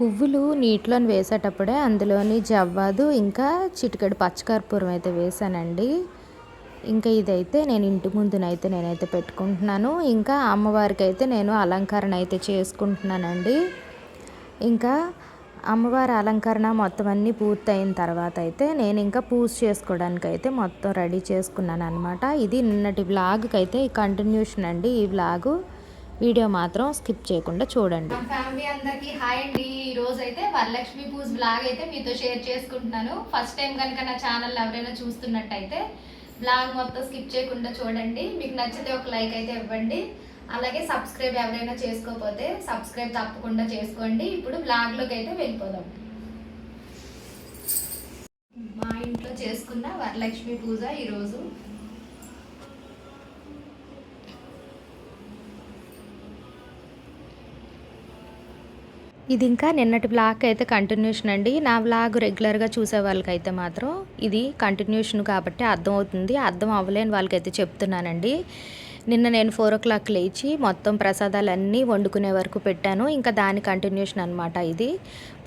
పువ్వులు నీటిలో వేసేటప్పుడే అందులోని జవ్వాదు ఇంకా చిటికెడు పచ్చకర్పూరం అయితే వేసానండి. ఇంకా ఇదైతే నేను ఇంటి ముందునైతే నేనైతే పెట్టుకుంటున్నాను. ఇంకా అమ్మవారికి అయితే నేను అలంకరణ అయితే చేసుకుంటున్నానండి. ఇంకా అమ్మవారి అలంకరణ మొత్తం అన్నీ పూర్తయిన తర్వాత అయితే నేను ఇంకా పూజ చేసుకోవడానికి అయితే మొత్తం రెడీ చేసుకున్నాను అనమాట ఇది నిన్నటి వ్లాగ్కి అయితే కంటిన్యూషన్ అండి. ఈ వ్లాగు వీడియో మాత్రం స్కిప్ చేయకుండా చూడండి. మా ఫ్యామిలీ అందరికి హాయ్ అండి. ఈ రోజు అయితే వరలక్ష్మి పూజ బ్లాగ్ అయితే మీతో షేర్ చేసుకుంటున్నాను. ఫస్ట్ టైం కనుక నా ఛానల్ ఎవరైనా చూస్తున్నట్టయితే బ్లాగ్ మొత్తం స్కిప్ చేయకుండా చూడండి. మీకు నచ్చితే ఒక లైక్ అయితే ఇవ్వండి. అలాగే సబ్స్క్రైబ్ ఎవరైనా చేసుకోకపోతే సబ్స్క్రైబ్ తప్పకుండా చేసుకోండి. ఇప్పుడు బ్లాగ్లోకి అయితే వెళ్ళిపోదాం. మా ఇంట్లో చేసుకున్న వరలక్ష్మి పూజ ఈరోజు. ఇది ఇంకా నిన్నటి బ్లాగ్ అయితే కంటిన్యూషన్ అండి. నా బ్లాగ్ రెగ్యులర్గా చూసే వాళ్ళకైతే మాత్రం ఇది కంటిన్యూషన్ కాబట్టి అర్థమవుతుంది అర్థం అవ్వలేని వాళ్ళకైతే చెప్తున్నానండి. నిన్న నేను ఫోర్ ఓ క్లాక్ లేచి మొత్తం ప్రసాదాలన్నీ వండుకునే వరకు పెట్టాను. ఇంకా దాని కంటిన్యూషన్ అనమాట ఇది.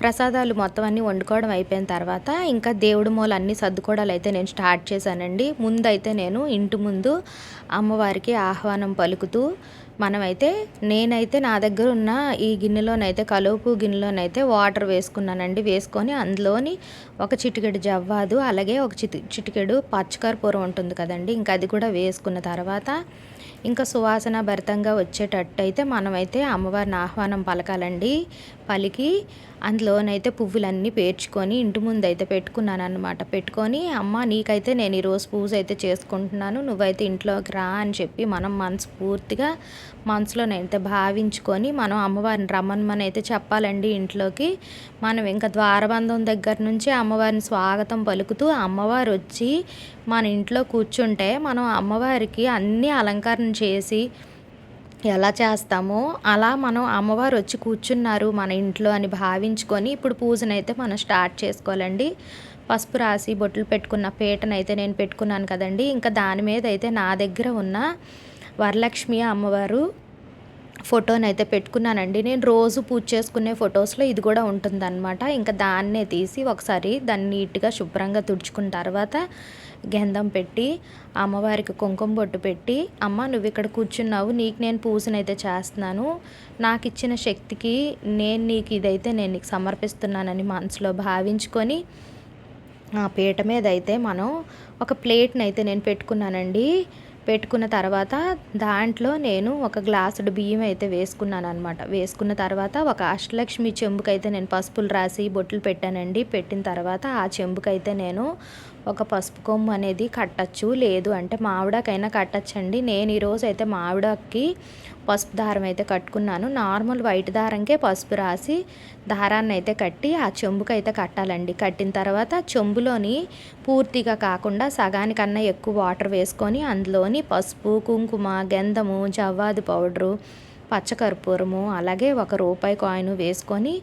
ప్రసాదాలు మొత్తం అన్నీ వండుకోవడం అయిపోయిన తర్వాత ఇంకా దేవుడి మూల అన్నీ సర్దుకోవడాలు అయితే నేను స్టార్ట్ చేశానండి. ముందైతే నేను ఇంటి ముందు అమ్మవారికి ఆహ్వానం పలుకుతూ మనమైతే నేనైతే నా దగ్గర ఉన్న ఈ గిన్నెలోనైతే కలుపు గిన్నెలోనైతే వాటర్ వేసుకున్నానండి. వేసుకొని అందులోని ఒక చిటికెడు జవ్వాదు అలాగే ఒక చిటి చిటికెడు పచ్చకర్పూరం ఉంటుంది కదండి. ఇంకా అది కూడా వేసుకున్న తర్వాత ఇంకా సువాసన భరితంగా వచ్చేటట్టయితే మనమైతే అమ్మవారిని ఆహ్వానం పలకాలండి. పలికి అందులోనైతే పువ్వులన్నీ పేర్చుకొని ఇంటి ముందు అయితే పెట్టుకున్నాను అనమాట పెట్టుకొని అమ్మ నీకైతే నేను ఈరోజు పూజ అయితే చేసుకుంటున్నాను. నువ్వైతే ఇంట్లోకి రా అని చెప్పి మనం మనస్ఫూర్తిగా మనసులోనైతే భావించుకొని మనం అమ్మవారిని రమ్మని అయితే చెప్పాలండి ఇంట్లోకి. మనం ఇంకా ద్వారబంధం దగ్గర నుంచి అమ్మవారిని స్వాగతం పలుకుతూ అమ్మవారు వచ్చి మన ఇంట్లో కూర్చుంటే మనం అమ్మవారికి అన్ని అలంకరణ చేసి ఎలా చేస్తామో అలా మనం అమ్మవారు వచ్చి కూర్చున్నారు మన ఇంట్లో అని భావించుకొని ఇప్పుడు పూజనైతే మనం స్టార్ట్ చేసుకోవాలండి. పసుపు రాసి బొట్లు పెట్టుకున్న పీటనైతే నేను పెట్టుకున్నాను కదండి. ఇంకా దాని మీద అయితే నా దగ్గర ఉన్న వరలక్ష్మి అమ్మవారు ఫోటోని అయితే పెట్టుకున్నానండి. నేను రోజు పూజ చేసుకునే ఫొటోస్లో ఇది కూడా ఉంటుందన్నమాట. ఇంకా దాన్నే తీసి ఒకసారి దాన్ని నీట్గా శుభ్రంగా తుడుచుకున్న తర్వాత గంధం పెట్టి అమ్మవారికి కుంకుమ బొట్టు పెట్టి అమ్మ నువ్వు ఇక్కడ కూర్చున్నావు నీకు నేను పూజనైతే చేస్తున్నాను. నాకు ఇచ్చిన శక్తికి నేను నీకు ఇదైతే నేను నీకు సమర్పిస్తున్నానని మనసులో భావించుకొని ఆ పీట మీద అయితే మనం ఒక ప్లేట్ని అయితే నేను పెట్టుకున్నానండి. పెట్టుకున్న తర్వాత దాంట్లో నేను ఒక గ్లాసుడు బియ్యం అయితే వేసుకున్నాను అనమాట వేసుకున్న తర్వాత ఒక అష్టలక్ష్మి చెంబుకైతే నేను పసుపులు రాసి బొట్లు పెట్టానండి. పెట్టిన తర్వాత ఆ చెంబుకైతే నేను ఒక పసుపు కొమ్ము అనేది కట్టచ్చు. లేదు అంటే మామిడాకైనా కట్టచ్చండి. నేను ఈరోజు అయితే మామిడాకి పసుపు దారం అయితే కట్టుకున్నాను. నార్మల్ వైట్ దారంకే పసుపు రాసి దారాన్ని అయితే కట్టి ఆ చెంబుకైతే అయితే కట్టాలండి. కట్టిన తర్వాత చెంబులోని పూర్తిగా కాకుండా సగానికన్నా ఎక్కువ వాటర్ వేసుకొని అందులోని పసుపు కుంకుమ గంధము జవ్వాది పౌడరు పచ్చకర్పూరము అలాగే ఒక రూపాయి కాయిన్ వేసుకొని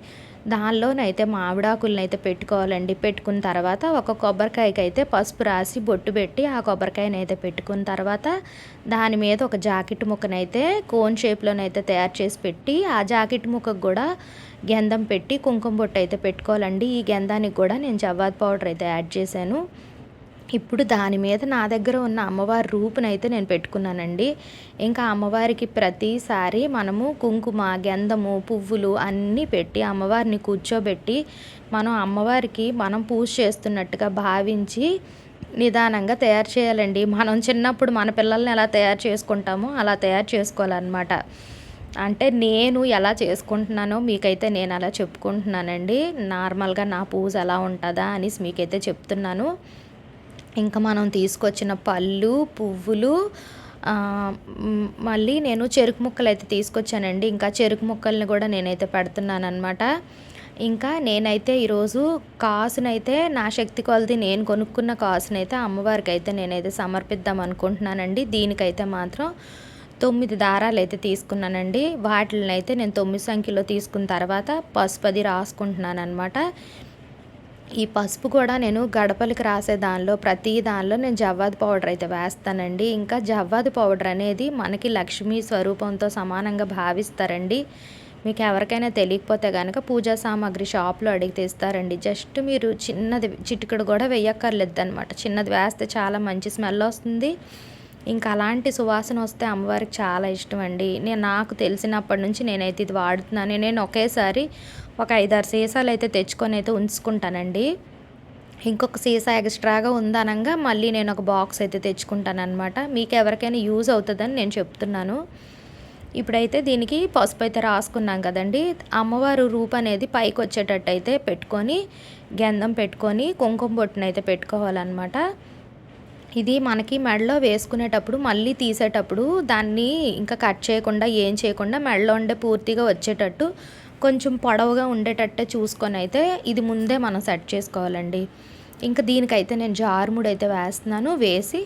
దానిలోనైతే మామిడాకులను అయితే పెట్టుకోవాలండి. పెట్టుకున్న తర్వాత ఒక కొబ్బరికాయకి అయితే పసుపు రాసి బొట్టు పెట్టి ఆ కొబ్బరికాయని అయితే పెట్టుకున్న తర్వాత దాని మీద ఒక జాకెట్ ముక్కనైతే కోన్ షేప్లోనైతే తయారు చేసి పెట్టి ఆ జాకెట్ ముక్కకు కూడా గంధం పెట్టి కుంకుమ బొట్టు అయితే పెట్టుకోవాలండి. ఈ గంధానికి కూడా నేను జవ్వాద్ పౌడర్ అయితే యాడ్ చేశాను. ఇప్పుడు దాని మీద నా దగ్గర ఉన్న అమ్మవారి రూపునైతే నేను పెట్టుకున్నానండి. ఇంకా అమ్మవారికి ప్రతిసారి మనము కుంకుమ గంధము పువ్వులు అన్నీ పెట్టి అమ్మవారిని కూర్చోబెట్టి మనం అమ్మవారికి మనం పూజ చేస్తున్నట్టుగా భావించి నిదానంగా తయారు చేయాలండి. మనం చిన్నప్పుడు మన పిల్లల్ని ఎలా తయారు చేసుకుంటామో అలా తయారు చేసుకోవాలన్నమాట. అంటే నేను ఎలా చేసుకుంటున్నానో మీకైతే నేను అలా చెప్పుకుంటున్నానండి. నార్మల్గా నా పూజ ఎలా ఉంటుందా అనేసి మీకైతే చెప్తున్నాను. ఇంకా మనం తీసుకొచ్చిన పళ్ళు పువ్వులు మళ్ళీ నేను చెరుకు ముక్కలు అయితే తీసుకొచ్చానండి. ఇంకా చెరుకు ముక్కల్ని కూడా నేనైతే పెడుతున్నాను అనమాట ఇంకా నేనైతే ఈరోజు కాసునైతే నా శక్తి కొలది నేను కొనుక్కున్న కాసునైతే అమ్మవారికి అయితే నేనైతే సమర్పిద్దాం అనుకుంటున్నానండి. దీనికైతే మాత్రం తొమ్మిది దారాలు అయితే తీసుకున్నానండి. వాటిని అయితే నేను తొమ్మిది సంఖ్యలో తీసుకున్న తర్వాత పసుపది రాసుకుంటున్నాను అనమాట ఈ పసుపు కూడా నేను గడపలకి రాసే దానిలో ప్రతి దానిలో నేను జవ్వాది పౌడర్ అయితే వేస్తానండి. ఇంకా జవ్వాది పౌడర్ అనేది మనకి లక్ష్మీ స్వరూపంతో సమానంగా భావిస్తారండి. మీకు ఎవరికైనా తెలియకపోతే కనుక పూజా సామాగ్రి షాప్లో అడిగితే ఇస్తారండి జస్ట్ మీరు చిన్నది చిటికడు కూడా వేయక్కర్లేదు అనమాట చిన్నది వేస్తే చాలా మంచి స్మెల్ వస్తుంది. ఇంకా అలాంటి సువాసన వస్తే అమ్మవారికి చాలా ఇష్టం అండి నేను నాకు తెలిసినప్పటి నుంచి నేనైతే ఇది వాడుతున్నాను. నేను ఒకేసారి ఒక ఐదారు సీసాలు అయితే తెచ్చుకొని అయితే ఉంచుకుంటానండి. ఇంకొక సీసా ఎక్స్ట్రాగా ఉందనంగా మళ్ళీ నేను ఒక బాక్స్ అయితే తెచ్చుకుంటాను అనమాట మీకు ఎవరికైనా యూజ్ అవుతుందని నేను చెప్తున్నాను. ఇప్పుడైతే దీనికి పసుపు అయితే రాసుకున్నాం కదండి. అమ్మవారు రూపు అనేది పైకి వచ్చేటట్టు అయితే పెట్టుకొని గంధం పెట్టుకొని కుంకుమ బొట్టును అయితే పెట్టుకోవాలన్నమాట. ఇది మనకి మెడలో వేసుకునేటప్పుడు మళ్ళీ తీసేటప్పుడు దాన్ని ఇంకా కట్ చేయకుండా ఏం చేయకుండా మెడలో ఉండే పూర్తిగా వచ్చేటట్టు కొంచెం పొడవుగా ఉండేటట్టే చూసుకొని అయితే ఇది ముందే మనం సెట్ చేసుకోవాలండి. ఇంకా దీనికైతే నేను జారుముడు అయితే వేస్తున్నాను వేసి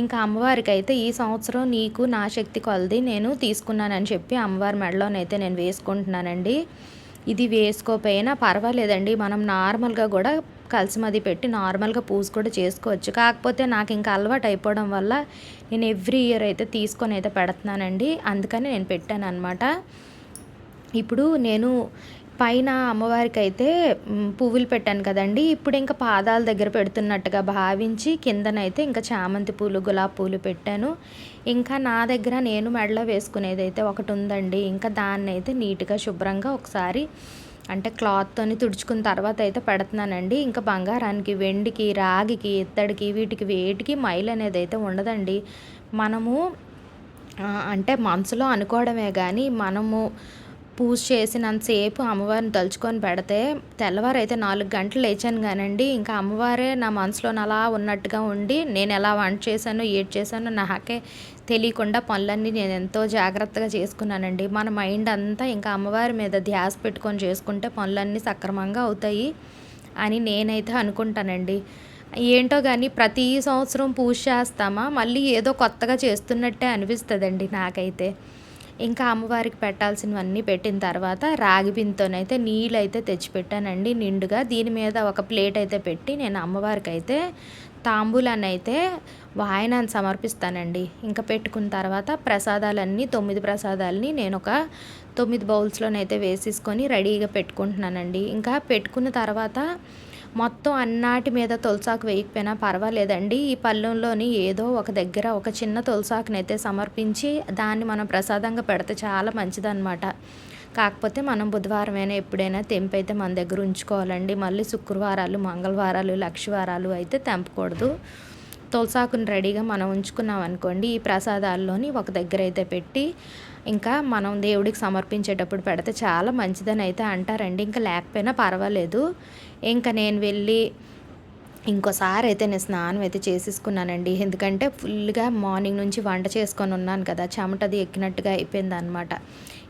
ఇంకా అమ్మవారికి అయితే ఈ సంవత్సరం నీకు నా శక్తి కొలది నేను తీసుకున్నానని చెప్పి అమ్మవారి మెడలోనైతే నేను వేసుకుంటున్నానండి. ఇది వేసుకోకపోయినా పర్వాలేదండి మనం నార్మల్గా కూడా కలిసిమది పెట్టి నార్మల్గా పూజ కూడా చేసుకోవచ్చు. కాకపోతే నాకు ఇంకా అలవాటు అయిపోవడం వల్ల నేను ఎవ్రీ ఇయర్ అయితే తీసుకొని అయితే పెడుతున్నానండి. అందుకని నేను పెట్టాను అనమాట ఇప్పుడు నేను పైన అమ్మవారికి అయితే పువ్వులు పెట్టాను కదండి. ఇప్పుడు ఇంకా పాదాల దగ్గర పెడుతున్నట్టుగా భావించి కిందనైతే ఇంకా చామంతి పూలు గులాబీ పూలు పెట్టాను. ఇంకా నా దగ్గర నేను మెడలో వేసుకునేది అయితే ఒకటి ఉందండి. ఇంకా దాన్ని అయితే నీట్గా శుభ్రంగా ఒకసారి అంటే క్లాత్తోని తుడుచుకున్న తర్వాత అయితే పెడుతున్నానండి. ఇంకా బంగారానికి వెండికి రాగికి ఇత్తడికి వీటికి వేటికి మైల్ అనేది అయితే ఉండదండి. మనము అంటే మనసులో అనుకోవడమే కానీ మనము పూజ చేసినంతసేపు అమ్మవారిని తలుచుకొని పెడితే తెల్లవారు అయితే నాలుగు గంటలు లేచాను కానండి. ఇంకా అమ్మవారే నా మనసులో అలా ఉన్నట్టుగా ఉండి నేను ఎలా వంట చేశానో ఏడ్ చేశానో నాకే తెలియకుండా పనులన్నీ నేను ఎంతో జాగ్రత్తగా చేసుకున్నానండి. మన మైండ్ అంతా ఇంకా అమ్మవారి మీద ధ్యాస పెట్టుకొని చేసుకుంటే పనులన్నీ సక్రమంగా అవుతాయి అని నేనైతే అనుకుంటానండి. ఏంటో కానీ ప్రతి సంవత్సరం పూజ చేస్తామా? మళ్ళీ ఏదో కొత్తగా చేస్తున్నట్టే అనిపిస్తుందండి నాకైతే. ఇంకా అమ్మవారికి పెట్టాల్సినవన్నీ పెట్టిన తర్వాత రాగి బింతోనైతే నీళ్ళు అయితే తెచ్చిపెట్టానండి నిండుగా. దీని మీద ఒక ప్లేట్ అయితే పెట్టి నేను అమ్మవారికి అయితే తాంబూలాన్ని అయితే వాయనాన్ని సమర్పిస్తానండి. ఇంకా పెట్టుకున్న తర్వాత ప్రసాదాలన్నీ తొమ్మిది ప్రసాదాలని నేను ఒక తొమ్మిది బౌల్స్లోనైతే వేసేసుకొని రెడీగా పెట్టుకుంటున్నానండి. ఇంకా పెట్టుకున్న తర్వాత మొత్తం అన్నాటి మీద తులసాకు వేయకపోయినా పర్వాలేదండి. ఈ పళ్ళెంలోని ఏదో ఒక దగ్గర ఒక చిన్న తులసాకునైతే సమర్పించి దాన్ని మనం ప్రసాదంగా పెడితే చాలా మంచిదన్నమాట. కాకపోతే మనం బుధవారమైనా ఎప్పుడైనా తెంపు అయితే మన దగ్గర ఉంచుకోవాలండి. మళ్ళీ శుక్రవారాలు మంగళవారాలు లక్షవారాలు అయితే తెంపకూడదు. తులసాకుని రెడీగా మనం ఉంచుకున్నాం అనుకోండి ఈ ప్రసాదాల్లోని ఒక దగ్గర అయితే పెట్టి ఇంకా మనం దేవుడికి సమర్పించేటప్పుడు పెడితే చాలా మంచిదని అయితే అంటారండి. ఇంకా లేకపోయినా పర్వాలేదు. ఇంకా నేను వెళ్ళి ఇంకోసారి అయితే నేను స్నానం అయితే చేసేసుకున్నానండి. ఎందుకంటే ఫుల్గా మార్నింగ్ నుంచి వంట చేసుకొని ఉన్నాను కదా చెమటది ఎక్కినట్టుగా అయిపోయింది అనమాట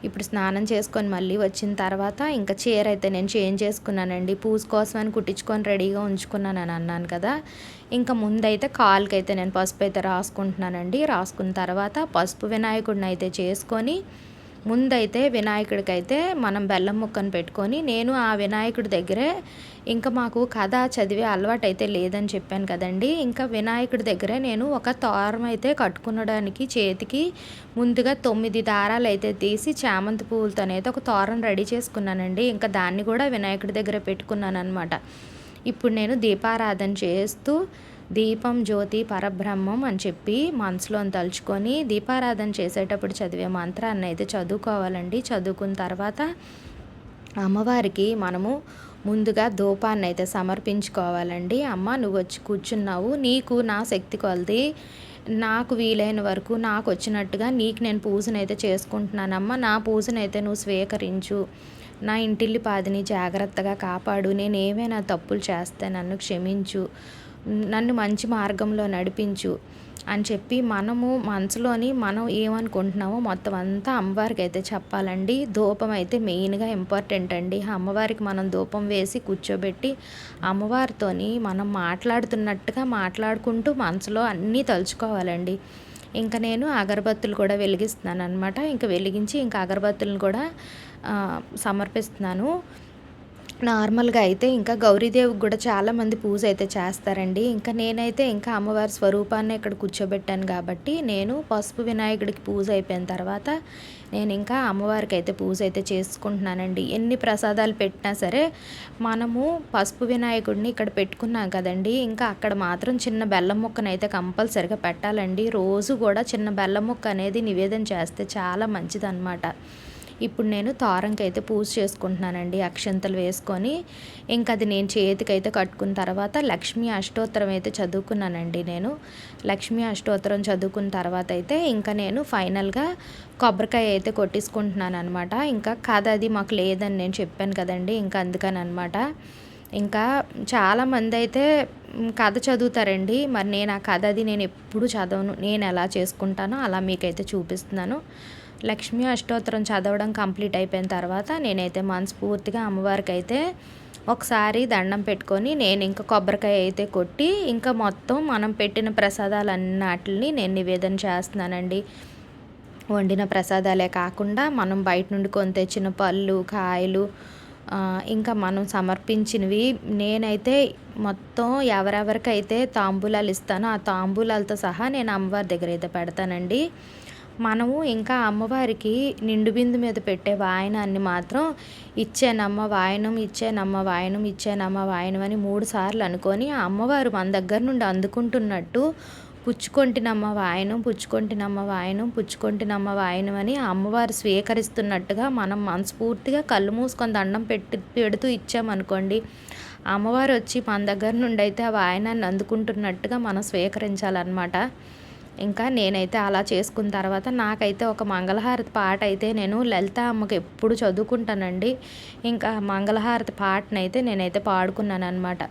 ఇప్పుడు స్నానం చేసుకొని మళ్ళీ వచ్చిన తర్వాత ఇంకా చీర అయితే నేను చేంజ్ చేసుకున్నానండి. పూజ కోసం అని కుట్టించుకొని రెడీగా ఉంచుకున్నాను అని అన్నాను కదా. ఇంకా ముందైతే కాలుకి అయితే నేను పసుపు అయితే రాసుకుంటున్నానండి. రాసుకున్న తర్వాత పసుపు వినాయకుడిని అయితే చేసుకొని ముందైతే వినాయకుడికి అయితే మనం బెల్లం ముక్కను పెట్టుకొని నేను ఆ వినాయకుడి దగ్గరే ఇంకా మాకు కథ చదివే అలవాటు అయితే లేదని చెప్పాను కదండి. ఇంకా వినాయకుడి దగ్గరే నేను ఒక తోరం అయితే కట్టుకునడానికి చేతికి ముందుగా తొమ్మిది దారాలు అయితే తీసి చామంతి పువ్వులతోనైతే ఒక తోరం రెడీ చేసుకున్నానండి. ఇంకా దాన్ని కూడా వినాయకుడి దగ్గర పెట్టుకున్నాను అనమాట ఇప్పుడు నేను దీపారాధన చేస్తూ దీపం జ్యోతి పరబ్రహ్మం అని చెప్పి మనసులో తలుచుకొని దీపారాధన చేసేటప్పుడు చదివే మంత్రాన్ని అయితే చదువుకోవాలండి. చదువుకున్న తర్వాత అమ్మవారికి మనము ముందుగా ధూపాన్ని అయితే సమర్పించుకోవాలండి. అమ్మ నువ్వు వచ్చి కూర్చున్నావు. నీకు నా శక్తి కొలది. నాకు వీలైన వరకు నాకు వచ్చినట్టుగా నీకు నేను పూజనైతే చేసుకుంటున్నానమ్మా నా పూజనైతే నువ్వు స్వీకరించు. నా ఇంటిల్లి పాదిని జాగ్రత్తగా కాపాడు. నేను ఏమైనా తప్పులు చేస్తే నన్ను క్షమించు. నన్ను మంచి మార్గంలో నడిపించు అని చెప్పి మనము మనసులోని మనం ఏమనుకుంటున్నామో మొత్తం అంతా అమ్మవారికి అయితే చెప్పాలండి. ధూపం అయితే మెయిన్గా ఇంపార్టెంట్ అండి. అమ్మవారికి మనం ధూపం వేసి కూర్చోబెట్టి అమ్మవారితోని మనం మాట్లాడుతున్నట్టుగా మాట్లాడుకుంటూ మనసులో అన్నీ తలుచుకోవాలండి. ఇంకా నేను అగరబత్తులు కూడా వెలిగిస్తున్నాను అనమాట ఇంకా వెలిగించి ఇంకా అగరబత్తులను కూడా సమర్పిస్తున్నాను. నార్మల్గా అయితే ఇంకా గౌరీదేవికి కూడా చాలామంది పూజ అయితే చేస్తారండి. ఇంకా నేనైతే ఇంకా అమ్మవారి స్వరూపాన్ని ఇక్కడ కూర్చోబెట్టాను కాబట్టి నేను పసుపు వినాయకుడికి పూజ అయిపోయిన తర్వాత నేను ఇంకా అమ్మవారికి అయితే పూజ అయితే చేసుకుంటున్నానండి. ఎన్ని ప్రసాదాలు పెట్టినా సరే మనము పసుపు వినాయకుడిని ఇక్కడ పెట్టుకున్నాం కదండి. ఇంకా అక్కడ మాత్రం చిన్న బెల్లం ముక్కనైతే కంపల్సరిగా పెట్టాలండి. రోజు కూడా చిన్న బెల్లం ముక్క అనేది నివేదన చేస్తే చాలా మంచిదన్నమాట. ఇప్పుడు నేను తారంకైతే పూజ చేసుకుంటున్నానండి అక్షంతలు వేసుకొని. ఇంకా అది నేను చేతికైతే కట్టుకున్న తర్వాత లక్ష్మీ అష్టోత్తరం అయితే చదువుకున్నానండి నేను. లక్ష్మీ అష్టోత్తరం చదువుకున్న తర్వాత అయితే ఇంకా నేను ఫైనల్గా కొబ్బరికాయ అయితే కొట్టించుకుంటున్నాను అనమాట ఇంకా కథ అది మాకు లేదని నేను చెప్పాను కదండి ఇంకా అందుకని అనమాట ఇంకా చాలామంది అయితే కథ చదువుతారండి మరి నేను ఆ కథ అది నేను ఎప్పుడు చదవను నేను ఎలా చేసుకుంటానో అలా మీకైతే చూపిస్తున్నాను. లక్ష్మీ అష్టోత్తరం చదవడం కంప్లీట్ అయిపోయిన తర్వాత నేనైతే మనస్ఫూర్తిగా అమ్మవారికి అయితే ఒకసారి దండం పెట్టుకొని నేను ఇంకా కొబ్బరికాయ అయితే కొట్టి ఇంకా మొత్తం మనం పెట్టిన ప్రసాదాలన్నిటిని నేను నివేదన చేస్తున్నానండి. వండిన ప్రసాదాలే కాకుండా మనం బయట నుండి కొని తెచ్చిన పళ్ళు కాయలు ఇంకా మనం సమర్పించినవి నేనైతే మొత్తం ఎవరెవరికైతే తాంబూలాలు ఇస్తానో ఆ తాంబూలాలతో సహా నేను అమ్మవారి దగ్గర అయితే పెడతానండి. మనము ఇంకా అమ్మవారికి నిండు బిందు మీద పెట్టే వాయనాన్ని మాత్రం ఇచ్చేనమ్మ వాయనం ఇచ్చేనమ్మ వాయనం ఇచ్చేనమ్మ వాయనం అని మూడు సార్లు అనుకొని ఆ అమ్మవారు మన దగ్గర నుండి అందుకుంటున్నట్టు పుచ్చుకొంటినమ్మ వాయనం పుచ్చుకొంటినమ్మ వాయనం పుచ్చుకొంటినమ్మ వాయనం అని అమ్మవారు స్వీకరిస్తున్నట్టుగా మనం మనస్ఫూర్తిగా కళ్ళు మూసుకొని దండం పెట్టి పెడుతూ ఇచ్చామనుకోండి అమ్మవారు వచ్చి మన దగ్గర నుండి అయితే ఆ వాయనాన్ని అందుకుంటున్నట్టుగా మనం స్వీకరించాలన్నమాట. ఇంకా నేనైతే అలా చేసుకున్న తర్వాత నాకైతే ఒక మంగళహారతి పాట అయితే నేను లలిత అమ్మకి ఎప్పుడు చదువుకుంటానండి. ఇంకా మంగళహారతి పాటనైతే నేనైతే పాడుకున్నాను అనమాట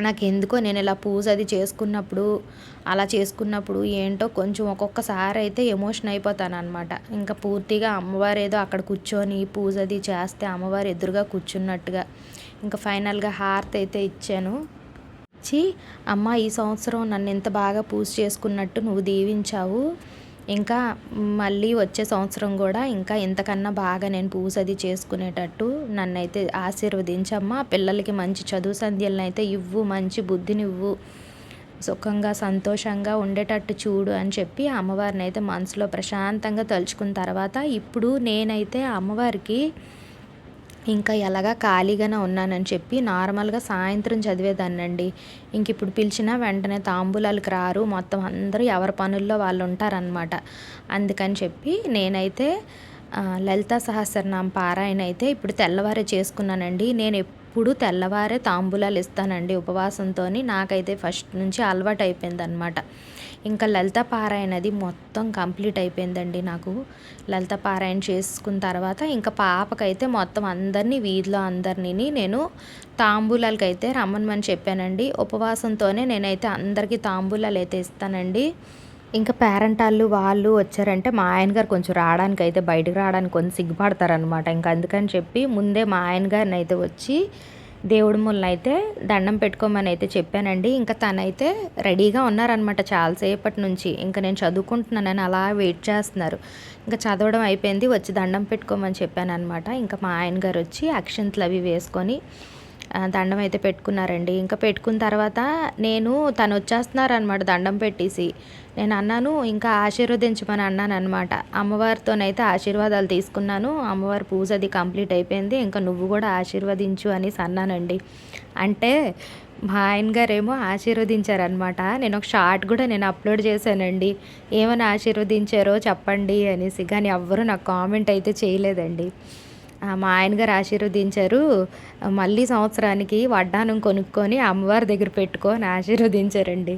నాకు ఎందుకో నేను ఇలా పూజ అది చేసుకున్నప్పుడు అలా చేసుకున్నప్పుడు ఏంటో కొంచెం ఒక్కొక్కసారి అయితే ఎమోషన్ అయిపోతాను అనమాట ఇంకా పూర్తిగా అమ్మవారు ఏదో అక్కడ కూర్చొని పూజ అది చేస్తే అమ్మవారు ఎదురుగా కూర్చున్నట్టుగా. ఇంకా ఫైనల్గా హారతి అయితే ఇచ్చాను. ఇచ్చి అమ్మ ఈ సంవత్సరం నన్ను ఎంత బాగా పూజ చేసుకున్నట్టు నువ్వు దీవించావు. ఇంకా మళ్ళీ వచ్చే సంవత్సరం కూడా ఇంకా ఇంతకన్నా బాగా నేను పూజ అది చేసుకునేటట్టు నన్నైతే ఆశీర్వదించమ్మా. పిల్లలకి మంచి చదువు సంధ్యలను అయితే ఇవ్వు మంచి బుద్ధిని ఇవ్వు సుఖంగా సంతోషంగా ఉండేటట్టు చూడు అని చెప్పి అమ్మవారిని అయితే మనసులో ప్రశాంతంగా తలుచుకున్న తర్వాత ఇప్పుడు నేనైతే అమ్మవారికి ఇంకా ఎలాగా ఖాళీగానే ఉన్నానని చెప్పి నార్మల్గా సాయంత్రం చదివేదాన్నండి. ఇంక ఇప్పుడు పిలిచినా వెంటనే తాంబూలాలకు రారు. మొత్తం అందరూ ఎవరి పనుల్లో వాళ్ళు ఉంటారనమాట అందుకని చెప్పి నేనైతే లలిత సహస్రనామ పారాయణ అయితే ఇప్పుడు తెల్లవారే చేసుకున్నానండి. నేను ఎప్పుడు తెల్లవారే తాంబూలాలు ఇస్తానండి ఉపవాసంతో నాకైతే ఫస్ట్ నుంచి అలవాటు అయిపోయింది అనమాట ఇంకా లలిత పారాయణ అది మొత్తం కంప్లీట్ అయిపోయిందండి నాకు. లలిత పారాయణ చేసుకున్న తర్వాత ఇంకా పాపకైతే మొత్తం అందరినీ వీధిలో అందరినీ నేను తాంబూలాలకి అయితే రమ్మనమని చెప్పానండి. ఉపవాసంతోనే నేనైతే అందరికీ తాంబూలాలు అయితే ఇస్తానండి. ఇంకా పేరెంట్ వాళ్ళు వాళ్ళు వచ్చారంటే మా ఆయన గారు కొంచెం రావడానికి అయితే బయటకు రావడానికి కొంచెం సిగ్గుపడతారనమాట ఇంకా అందుకని చెప్పి ముందే మా ఆయన గారిని అయితే వచ్చి దేవుడి ముళ్ళు అయితే దండం పెట్టుకోమని అయితే చెప్పానండి. ఇంకా తనైతే రెడీగా ఉన్నారనమాట చాలాసేపటి నుంచి. ఇంకా నేను చదువుకుంటున్నానని అలా వెయిట్ చేస్తున్నారు. ఇంకా చదవడం అయిపోయింది వచ్చి దండం పెట్టుకోమని చెప్పాను అనమాట ఇంకా మా ఆయన గారు వచ్చి అక్షంతలు అవి వేసుకొని దండం అయితే పెట్టుకున్నారండి. ఇంకా పెట్టుకున్న తర్వాత నేను తను వచ్చేస్తున్నారు అనమాట దండం పెట్టేసి. నేను అన్నాను ఇంకా ఆశీర్వదించమని అన్నాను అనమాట అమ్మవారితోనైతే ఆశీర్వాదాలు తీసుకున్నాను. అమ్మవారి పూజ అది కంప్లీట్ అయిపోయింది. ఇంకా నువ్వు కూడా ఆశీర్వదించు అనేసి అన్నానండి. అంటే మా ఆయన గారేమో ఆశీర్వదించారనమాట నేను ఒక షార్ట్ కూడా నేను అప్లోడ్ చేశానండి. ఏమైనా ఆశీర్వదించారో చెప్పండి అనేసి. కానీ ఎవ్వరూ నాకు కామెంట్ అయితే చేయలేదండి. మా ఆయన గారు ఆశీర్వదించారు. మళ్ళీ సంవత్సరానికి వడ్డానం కొనుక్కొని అమ్మవారి దగ్గర పెట్టుకొని ఆశీర్వదించారండి.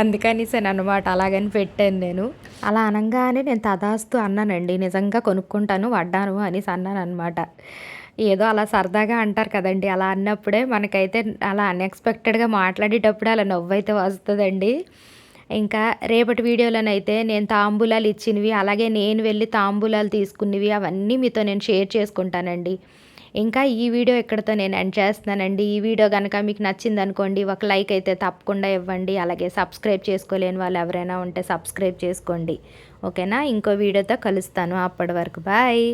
అందుకని సార్ అనమాట అలాగని పెట్టాను నేను. అలా అనగానే నేను తదాస్తు అన్నానండి. నిజంగా కొనుక్కుంటాను వడ్డాను అనేసి అన్నాను అనమాట ఏదో అలా సరదాగా అంటారు కదండి. అలా అన్నప్పుడే మనకైతే అలా అన్ఎక్స్పెక్టెడ్గా మాట్లాడేటప్పుడు అలా నవ్వు అయితే వస్తుందండి. ఇంకా రేపటి వీడియోలోనైతే నేను తాంబూలాలు ఇచ్చినవి అలాగే నేను వెళ్ళి తాంబూలాలు తీసుకున్నవి అవన్నీ మీతో నేను షేర్ చేసుకుంటానండి. ఇంకా ఈ వీడియో ఇక్కడతో నేను ఎండ్ చేస్తున్నానండి. ఈ వీడియో కనుక మీకు నచ్చింది అనుకోండి ఒక లైక్ అయితే తప్పకుండా ఇవ్వండి. అలాగే సబ్స్క్రైబ్ చేసుకోలేని వాళ్ళు ఎవరైనా ఉంటే సబ్స్క్రైబ్ చేసుకోండి. ఓకేనా? ఇంకో వీడియోతో కలుస్తాను అప్పటి వరకు. బాయ్!